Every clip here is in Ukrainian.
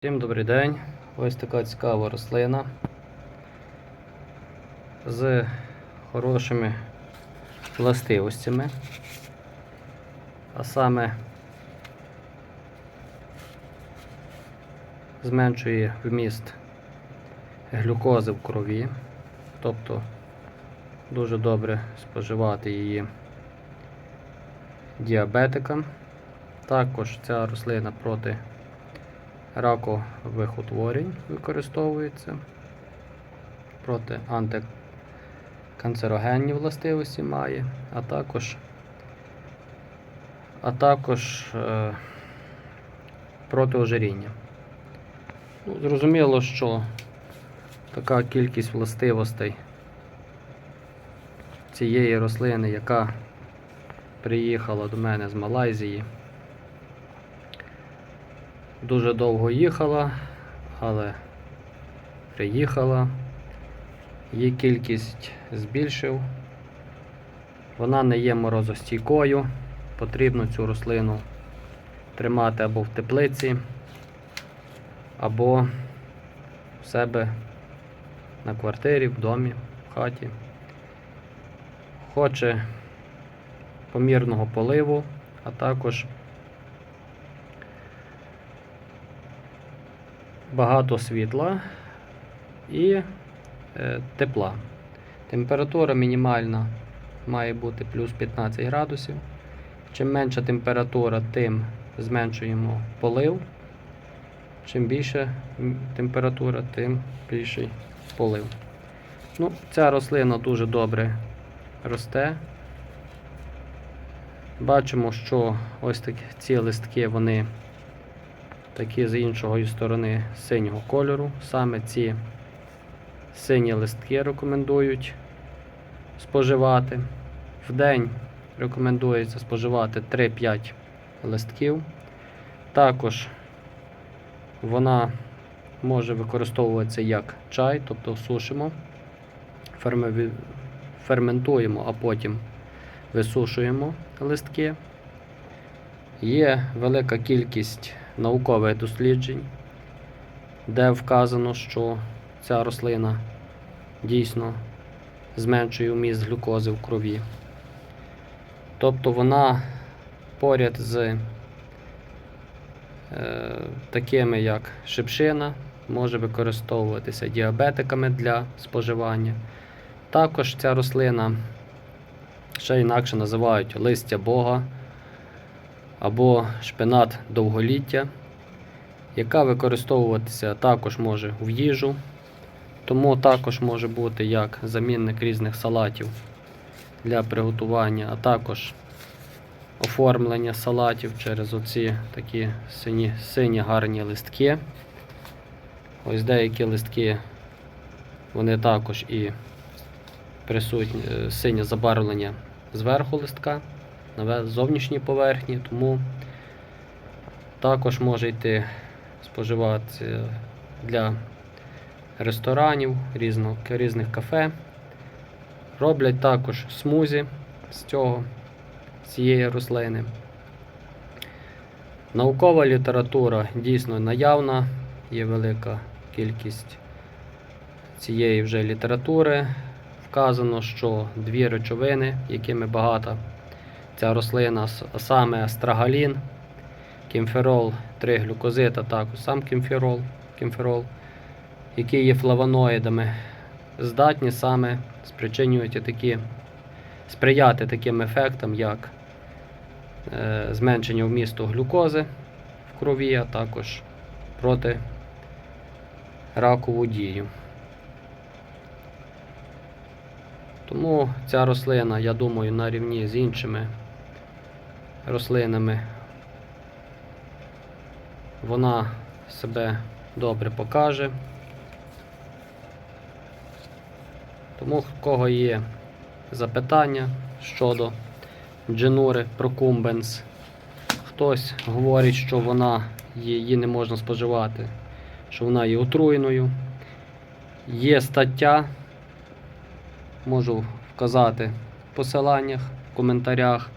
Всім добрий день. Ось така цікава рослина з хорошими властивостями. А саме зменшує вміст глюкози в крові, тобто дуже добре споживати її діабетикам. Також ця рослина проти ракових утворень використовується проти антиканцерогенні властивості має, а також, а також е, проти ожиріння. Ну, зрозуміло, що така кількість властивостей цієї рослини, яка приїхала до мене з Малайзії, Дуже довго їхала, але приїхала. Її кількість збільшив. Вона не є морозостійкою. Потрібно цю рослину тримати або в теплиці, або в себе на квартирі, в домі, в хаті. Хоче помірного поливу, а також багато світла і е, тепла. Температура мінімальна має бути плюс 15 градусів. Чим менша температура, тим зменшуємо полив. Чим більше температура, тим більший полив. Ну, Ця рослина дуже добре росте. Бачимо, що ось такі ці листки вони такі з іншої сторони синього кольору. Саме ці сині листки рекомендують споживати. В день рекомендується споживати 3-5 листків. Також вона може використовуватися як чай, тобто сушимо, ферментуємо, а потім висушуємо листки. Є велика кількість наукових досліджень, де вказано, що ця рослина дійсно зменшує вміст глюкози в крові. Тобто вона поряд з е, такими, як шипшина, може використовуватися діабетиками для споживання. Також ця рослина ще інакше називають листя Бога або шпинат довголіття, яка використовуватися також може в їжу, тому також може бути як замінник різних салатів для приготування, а також оформлення салатів через оці такі сині, сині гарні листки. Ось деякі листки, вони також і присутні е, синє забарвлення зверху листка на зовнішній поверхні, тому також може йти споживати для ресторанів, різного, різних кафе. Роблять також смузі з цього, цієї рослини. Наукова література дійсно наявна, є велика кількість цієї вже літератури. Вказано, що дві речовини, якими багата ця рослина, саме астрагалін, кімферол, 3 глюкозит, а також сам кімферол, кімферол, які є флавоноїдами, здатні саме спричинювати такі, сприяти таким ефектам, як е, зменшення вмісту глюкози в крові, а також проти ракову дію. Тому ця рослина, я думаю, на рівні з іншими рослинами вона себе добре покаже. Тому в кого є запитання щодо дженури прокумбенс, хтось говорить, що вона її не можна споживати, що вона є отруєною. Є стаття, можу вказати в посиланнях, в коментарях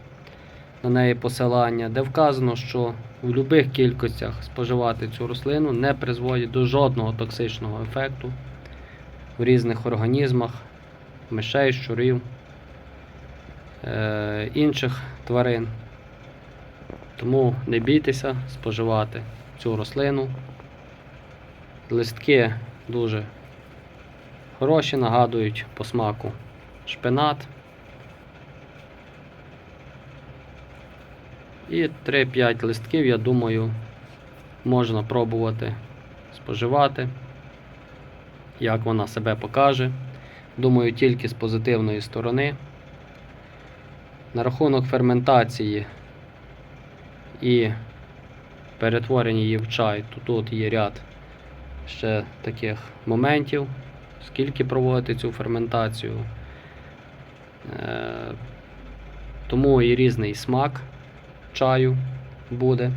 на неї посилання, де вказано, що в будь-яких кількостях споживати цю рослину не призводить до жодного токсичного ефекту в різних організмах, мишей, щурів, е, інших тварин. Тому не бійтеся споживати цю рослину. Листки дуже хороші, нагадують по смаку шпинат. І 3-5 листків, я думаю, можна пробувати споживати, як вона себе покаже. Думаю, тільки з позитивної сторони. На рахунок ферментації і перетворення її в чай, то тут є ряд ще таких моментів, скільки проводити цю ферментацію. Е, Тому і різний смак чаю буде.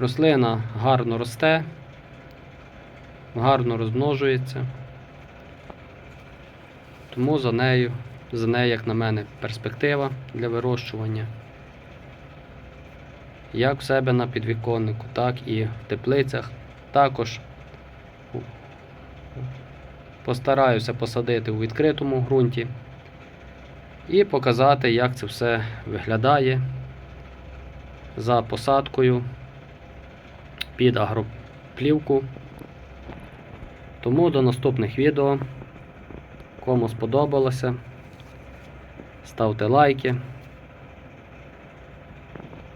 Рослина гарно росте, гарно розмножується. Тому за нею, за нею, як на мене, перспектива для вирощування. Як в себе на підвіконнику, так і в теплицях. Також постараюся посадити у відкритому ґрунті і показати, як це все виглядає за посадкою під агроплівку. Тому до наступних відео. Кому сподобалося, ставте лайки,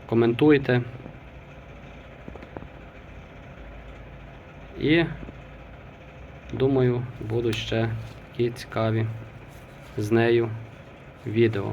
коментуйте. І думаю, будуть ще такі цікаві з нею відео.